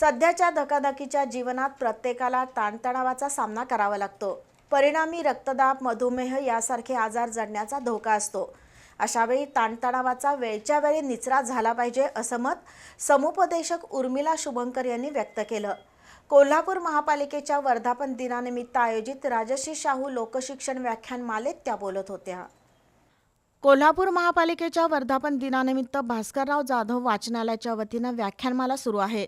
सध्याच्या धकाधकीच्या जीवनात प्रत्येकाला ताणतणावाचा सामना करावा लागतो. परिणामी रक्तदाब मधुमेह यासारखे आजार जडण्याचा धोका असतो. अशावेळी ताणतणावाचा वेळच्या वेळी निचरा झाला पाहिजे असं मत समुपदेशक उर्मिला शुभंकर यांनी व्यक्त केलं. कोल्हापूर महापालिकेच्या वर्धापन दिनानिमित्त आयोजित राजश्री शाहू लोकशिक्षण व्याख्यानमालेत त्या बोलत होत्या. कोल्हापूर महापालिकेच्या वर्धापन दिनानिमित्त भास्करराव जाधव वाचनालयाच्या वतीनं व्याख्यानमाला सुरू आहे.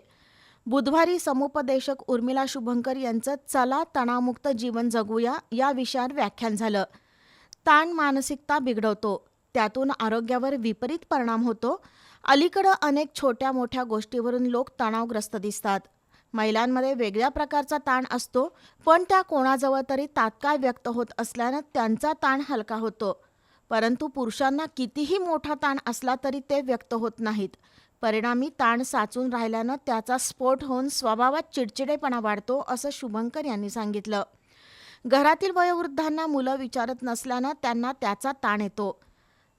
बुधवारी समुपदेशक उर्मिला शुभंकर यांचं चला तणावमुक्त जीवन जगूया या विषयावर व्याख्यान झालं. ताण मानसिकता बिघडवतो. त्यातून आरोग्यावर विपरीत परिणाम होतो. अलीकडं अनेक छोट्या मोठ्या गोष्टीवरून लोक तणावग्रस्त दिसतात. महिलांमध्ये वेगळ्या प्रकारचा ताण असतो पण त्या कोणाजवळ तरी तात्काळ व्यक्त होत असल्यानं त्यांचा ताण हलका होतो. परंतु पुरुषांना कितीही मोठा ताण असला तरी ते व्यक्त होत नाहीत. परिणामी ताण साचून राहिल्यानं त्याचा स्फोट होऊन स्वभावात चिडचिडेपणा वाढतो असं शुभंकर यांनी सांगितलं. घरातील वयोवृद्धांना मुलं विचारत नसल्यानं त्यांना त्याचा ताण येतो.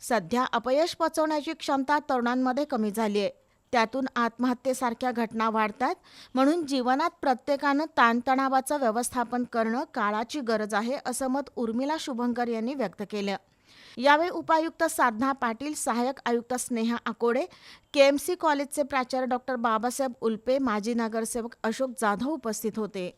सध्या अपयश पचवण्याची क्षमता तरुणांमध्ये कमी झाली आहे त्यातून आत्महत्येसारख्या घटना वाढतात म्हणून जीवनात प्रत्येकानं ताणतणावाचं व्यवस्थापन करणं काळाची गरज आहे असं मत उर्मिला शुभंकर यांनी व्यक्त केलं. यावेळी उपायुक्त साधना पाटील सहाय्यक आयुक्त स्नेहा आकोडे केएमसी कॉलेजचे प्राचार्य डॉक्टर बाबासाहेब उल्पे माजी नगरसेवक अशोक जाधव उपस्थित होते.